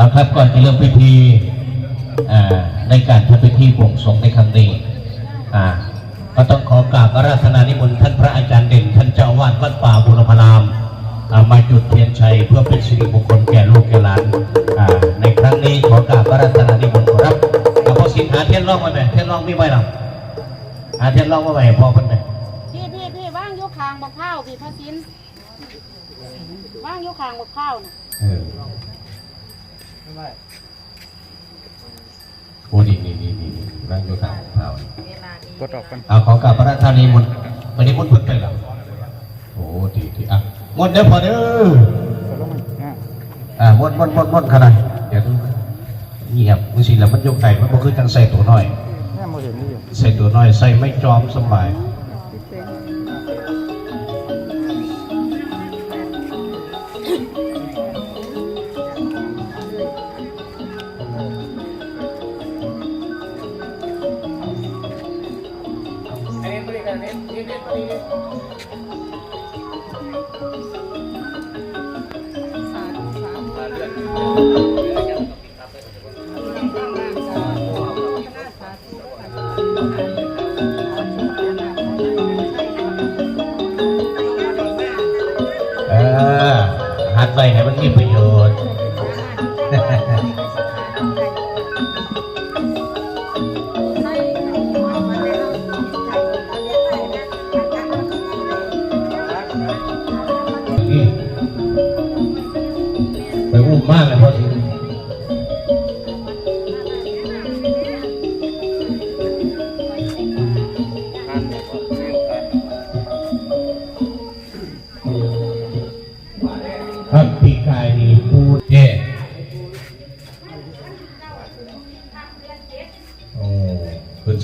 เอาครับก่อนจะเริ่มพิธีอ่าในการทำพิธีบวงสรวงในครั้งนี้อ่าก็ต้องขอกราบอาราธนานิมนต์ท่านพระอาจารย์เด่น ท่านเจ้าอาวาดวัดป่าบุรพารามอ่ามาจุดเทียนชัยเพื่อเป็นสิริมงคลแก่ลูกแก่หลานอ่าในครั้งนี้ขอกราบอาราธนานิมนต์ขอรับเอาพอสินหาเทียนร่องไว้ไหมเทียนร่องมีไว้หรอหาเทียนร่องไว้ไหมพอเพิ่นไหมพี่พี่พี่ว่างอยกคางบอกข้าวพี่พระสินว่างอยกคางบอกข้าวน่ะเออ โอ้ดีนี่นี่นี่นี่ร่างโยธาของเรากดออกกันเอาขอกลับพระราชธานีมนต์วันนี้มนต์เพิ่งไปแล้วโอ้ดีดีอะมนต์เด้อพอเด้อกดลงมันอะอ่ามนต์มนต์มนต์มนต์ขนาดเดี๋ยวดูเงียบมึงสิแล้วมันยกไก่มันก็คือจังใส่ตัวน้อยแม่โมเห็นนี่อยู่ ใส่ตัวน้อยใส่ไม่จอมสบาย เอ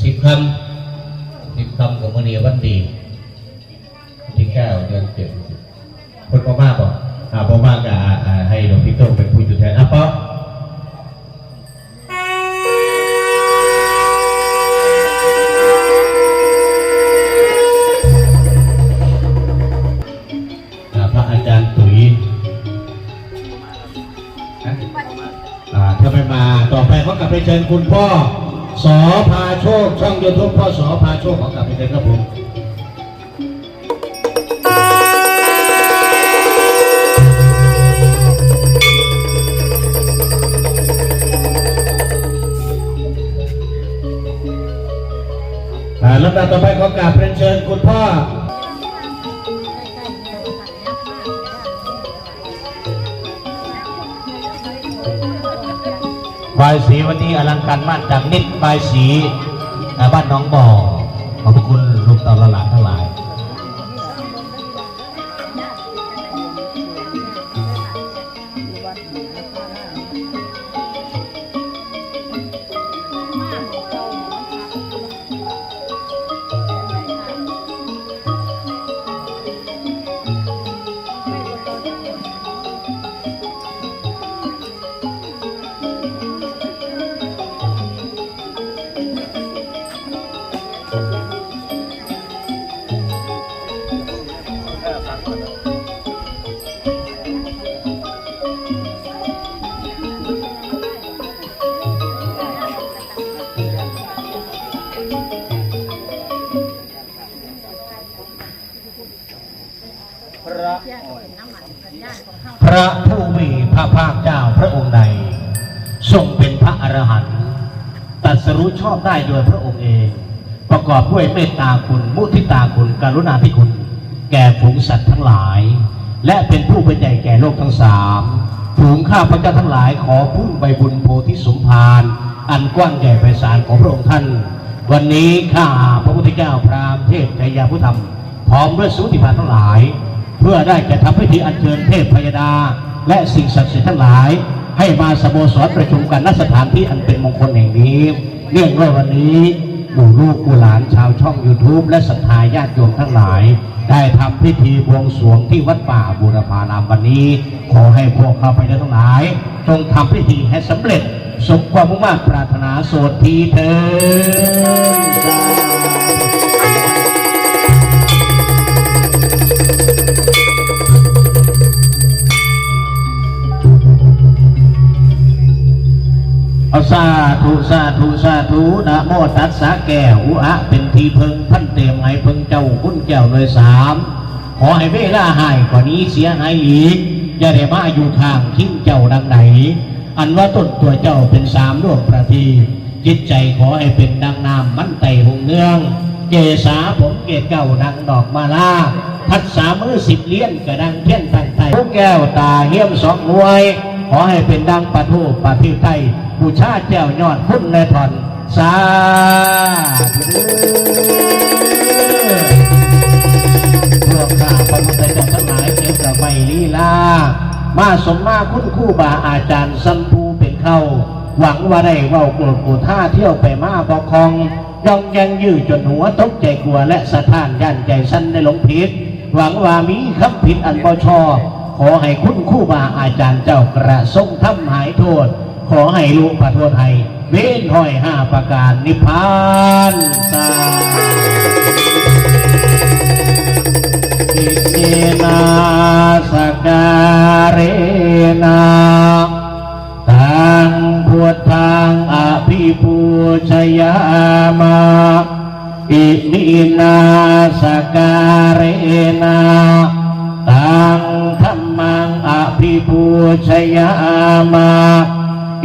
สิบคำสิบคำกับมณีวันดีที่เก้าเดือนเจ็ดคนพม่าบอกอ่าพม่าก็ให้หลวงพี่โต้งเป็นผู้อยู่แทนอะป๊ออ่าพระอาจารย์ตุ๋ยอ่าถ้าไม่มาต่อไปเขากลับไปเชิญคุณพ่อ สอพาโชค ช่องยูทูบพ่อสอพาโชคขอกลับไปเลยครับผมลำดับต่อไปขอกราบเรียนเชิญคุณพ่อ บายสีวันนี้อลังการมากจากนิดบายสีบ้านน้องบ่อขอบพระคุณลูกเต่าลหลานทั้งหลาย สรู้ชอบได้โดยพระองค์เอง ประกอบด้วยเมตตาคุณ มุทิตาคุณ กรุณาธิคุณ แก่ฝูงสัตว์ทั้งหลาย และเป็นผู้เป็นใหญ่แก่โลกทั้งสามฝูงข้าพระเจ้าทั้งหลายขอพุ่งใบบุญโพธิสมภารอันกว้างใหญ่ไพศาลของพระองค์ท่าน วันนี้ข้าพระพุทธเจ้าพราหมณ์เทพชายาพุทธธรรมพร้อมด้วยสุติภาทั้งหลาย เพื่อได้จะทำพิธีอัญเชิญเทพพยดา และสิ่งศักดิ์สิทธิ์ทั้งหลาย ให้มาสโมสรประชุมกันณสถานที่อันเป็นมงคลแห่งนี้ เนื่องด้วยวันนี้หมู่ลูกหมู่หลานชาวช่องยูทูบและศรัทธาญาติโยมทั้งหลาย ได้ทำพิธีบวงสรวงที่วัดป่าบุรพารามวันนี้ ขอให้พวกเขาไปได้ทั้งหลาย จงทำพิธีให้สำเร็จ สมความมุ่งมั่นปรารถนาโสดทีเถิดเอาซา สาธุสาธุนะโมตัสสะแก้วอุอะเป็นทีเพิงพันเตรียมให้เพิงเจ้าคุณแก้วเลยสามขอให้เวลาหายกว่านี้เสียหายอีกอย่าได้มาอยู่ทางทิ้งเจ้าดังไหน อันว่าต้นตัวเจ้าเป็นสามดวงประทีจิตใจขอให้เป็นดังน้ำมันไตหงเนือง เกษาผมเกศเก่าดังดอกมาลาทัดสามือสิบเลี้ยนกระดังเทียนตั้งไตพวกแก้วตาเหี้ยมสองหวย ขอให้เป็นดังปะทูปะทิไต บูชาเจ้ายอดพุ่นในผ่อนสาธุพวกข้าพระพุทธเจ้าทั้งหลายเจ้าจะไม่ลีลา มาสมมาคุณคู่บาอาจารย์สัมภูเป็นเข้า หวังว่าได้เว่าโกรธกูท่าเที่ยวไปมาบอกคองยองยังยืดจนหัวตกใจกลัวและสะท้านย่านใจสั้นในหลงผิด หวังว่ามีคำผิดอันบ่ชอขอให้คุณคู่บาอาจารย์เจ้ากระทรงทำหายโทษ ขอให้ลูกประโทษให้เว้นห้อยห้าประการนิพพานสาอิเตนาสการเรนาตังพุทธังอภิปูชยามาอิมินาสการเรนาตังธรรมังอภิปูชยามา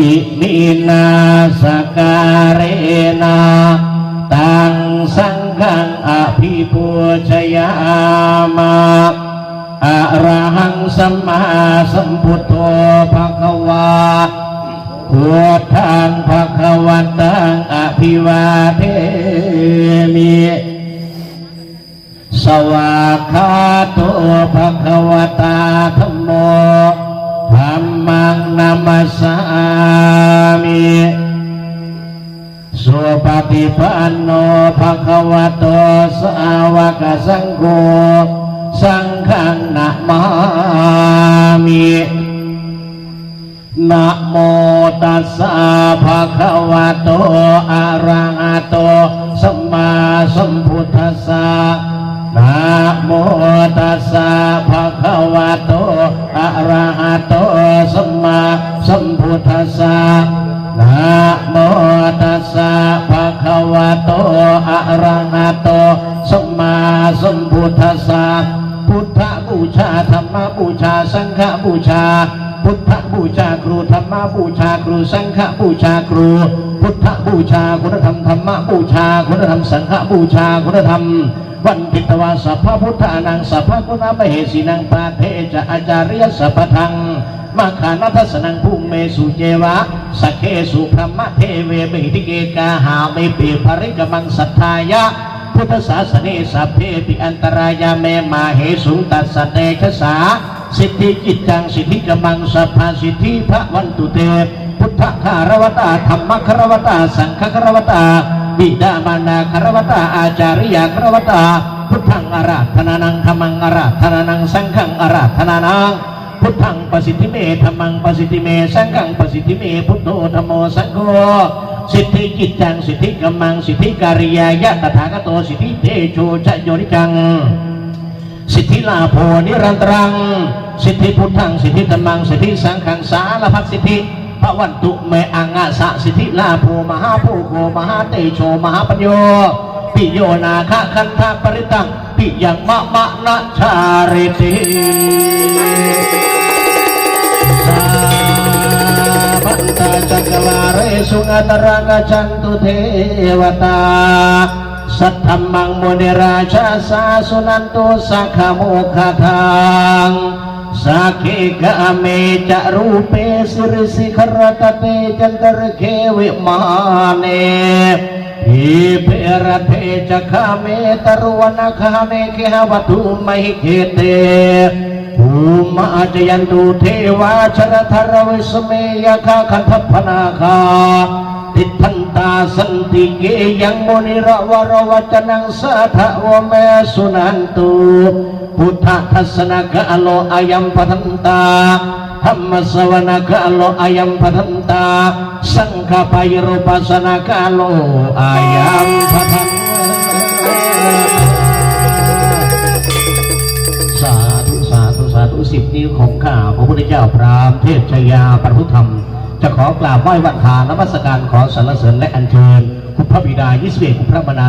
อิมินาสการเรนาตังสังฆังอภิปูชยามาอะระหังสัมมาสัมพุทโธภะคะวาพุทธังภะคะวันตังอภิวาเทมิสวากขาโตภะคะวต ฏิปันโนภะคะวะโตสาวกสังโฆสังฆังนะมามินะโมตัสสะภะคะวะโตอะระหะโตสัมมาสัมพุ บูชา สังฆบูชา พุทธบูชาครูธรรมบูชาครู สังฆบูชาครู พุทธบูชาคุณธรรมธรรมบูชาคุณธรรมสังฆบูชาคุณธรรมวันพิตวาสัพพพุทธานังสัพพคุณมเหสีนังปาเทจะอาจาริยสัพพทังมาขานัทสนังภูมิเมสุเจวะสักเคสุพรหมเทเวเมหิติเกกาหาเมเปภริกมังสัทธายะ พุทธศาสนิสัพเพติอันตรายาเมมาเหสุงตัสสเตชะสา สิทธิจิตจังสิทธิกมังสัพพาสิทธิพระวันตุเต พุทธคารวตาธรรมคารวตา สังฆคารวตาบิดามานาคารวตาอาจาริยคารวตา พุทธังอาราธนานังธรรมังอาราธนานังสังฆังอาราธนานังพุทธังปสิทธิเมธรรมังปสิทธิเมสังฆังปสิทธิเมพุทโธธรรมโมสังโฆ สิทธิจิตจัง สิทธิกัมมัง สิทธิการิยายะตถาคตสิทธิเตโชชโยนิจัง สิทธิลาโพนิรันตรัง สิทธิพุทธัง สิทธิธรรมัง สิทธิสังฆังสารพัดสิทธิพระวันตุเมอังอาสะสิทธิลาโพมหาภูโคมหาเตโชมหาปัญโยปิโยนาคะคันธาปริตังปิยังมะมะนะชาริติสาพันตาจักรา สุงอัตรังกจันตุเทวตา สัทธมมังมุนิราชาสาสุนันตุสักขโมคาทังสักเกะเมจรูเปสิริสิขรตเตจันตรเควิมาเนหิเพรเทจะขะเมตรวนคาเมเคหวัตุไมหิเคเต ภูมาจยันตุเทวาชรธรวิสเมยคาคันทพนาคาติทันตาสันติเกยังมุนิระวรวจนังสัทธวเมสุนันตุพุทธทัศนกะโลอายัมพันตาธรรมสวนกะโลอายัมพันตา สังฆปายรูปัสนกะโลอายัมพันตา สิบนิ้วของข้าพระพุทธเจ้าพรามเทพชายาปรพุทธธรรม จะขอกราบไหว้วัดทานนมัสการขอสรรเสริญและอัญเชิญ คุณพระบิดา21คุณพระมารดา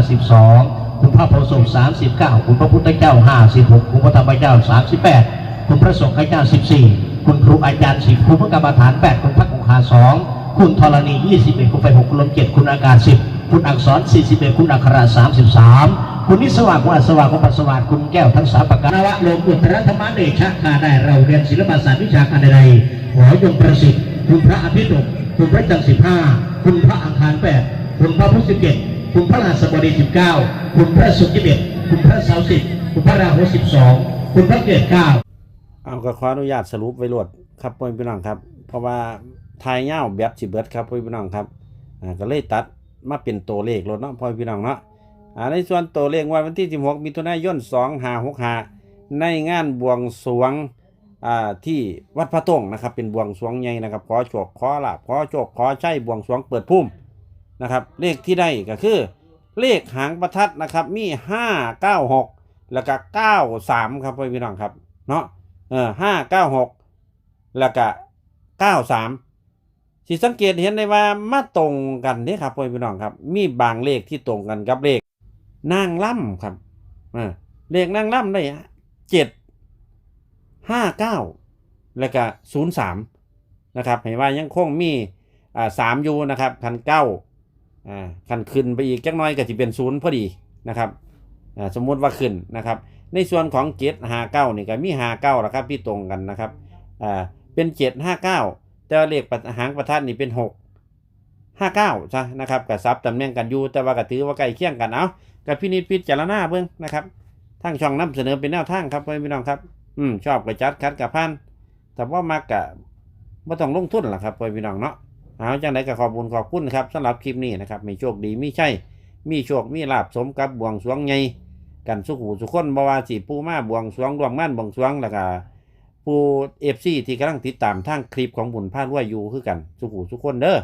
12 คุณพระโพธิสงฆ์39 คุณพระพุทธเจ้า 56 คุณพระธรรมเจ้า 38 คุณพระสงฆ์เจ้า 14 คุณครูอาจารย์10คุณพระกรรมฐาน 8 คุณพระคงค์า2คุณธรณี 21 คุณไฟ6คุณลม7คุณอากาศ 10 คุณอักษร 41 คุณอัครา33 คุณนิสวาคุณอัศวาคุณปัสสวาคุณแก้วทั้งสามประการนวะโลกุตรธรรมเดชะข้าได้เราเรียนศิลปศาสตร์วิชาการใดๆขอยงประสิทธิ์คุณพระอภิตกคุณพระจันทร์สิบห้าคุณพระอังคารแปดคุณพระพุทธสิบเจ็ดคุณพระราชบดีสิบเก้าคุณพระศุขยี่สิบเอ็ดคุณพระเสาร์สิบคุณพระราหูสิบสองคุณพระเกศเก้าเอาก็ขออนุญาตสรุปไว้รวดครับพ่อพี่น้องครับ เพราะว่าทายเงาแบตสิเบิร์ดครับพ่อพี่น้องครับอ่าก็เลยตัดมาเป็นตัวเลขรถเนาะพ่อพี่น้องเนาะ ในส่วนตัวเลขวันที่ 16 มิถุนายน2565 ในงานบวงสรวงที่วัดพระตงนะครับ เป็นบวงสรวงใหญ่นะครับขอโชคขอลาภขอโชคขอใช้บวงสรวงเปิดพุ่มนะครับ เลขที่ได้ก็คือ เลขหางประทัดนะครับมี 596 แล้วก็ 93 ครับพี่น้องครับเนาะเออห้าเก้าหกแล้วก็เก้าสามสิสังเกตเห็นได้ว่ามาตรงกันเนี่ยครับพ่อพี่น้องครับ มีบางเลขที่ตรงกันกับเลข นางล่ำครับเลขนางล่ำได้เจ็ดห้าเก้าแล้วก็ศูนย์สามนะครับเห็นว่ายังคงมีอ่าสามยูนะครับคันเก้าอ่าคันขึ้นไปอีกจักน้อยก็จะเป็นศูนย์พอดีนะครับอ่าสมมุติว่าขึ้นนะครับ ในส่วนของเจ็ดห้าเก้านี่ก็มีห้าเก้าละครับที่ตรงกันนะครับอ่าเป็นเจ็ดห้าเก้าแต่เลขหางประทัดนี่เป็นหก ห้าเก้าใช่นะครับกับซับตำแหน่งกันอยู่แต่ว่าก็ถือว่าใกล้เคียงกันเอากับพินิจพิจารณาเบิ่งนะครับทางช่องนำเสนอเป็นแนวทางครับพี่น้องครับ อืมชอบกับจัดคัดกับพันแต่ว่ามากกะไม่ต้องลงทุนหรอกครับพี่น้องเนาะเอาจังไดก็ขอบคุณขอบคุณครับสำหรับคลิปนี้นะครับมีโชคดีมีใช่มีโชคมีลาบสมกับบวงสรวงไงกันสุขหูสุขคนบ่ว่าสิผู้มาบวงสรวงรวมงานบวงสรวงแล้วก็ผู้เอฟซีที่กำลังติดตามทางคลิปของบุญพาดรวยอยู่คือกันสุขหูสุขคนเด้อ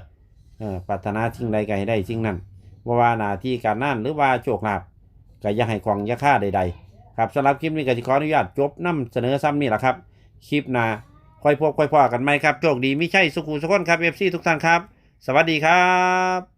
เออปรารถนาสิ่งใดก็ให้ได้สิ่งนั้นบ่ว่าหน้าที่การนั่นหรือว่าโชคลาภก็อย่าให้ของอย่าค่าใด ๆ ครับสำหรับคลิปนี้ก็จะขออนุญาตจบนํเสนอซ้ำนี่แหละครับ คลิปหน้าค่อยพบค่อยพอกันไหมครับโชคดีไม่ใช่สุขุสุขคนครับเอฟซีทุกท่านครับ สวัสดีครับ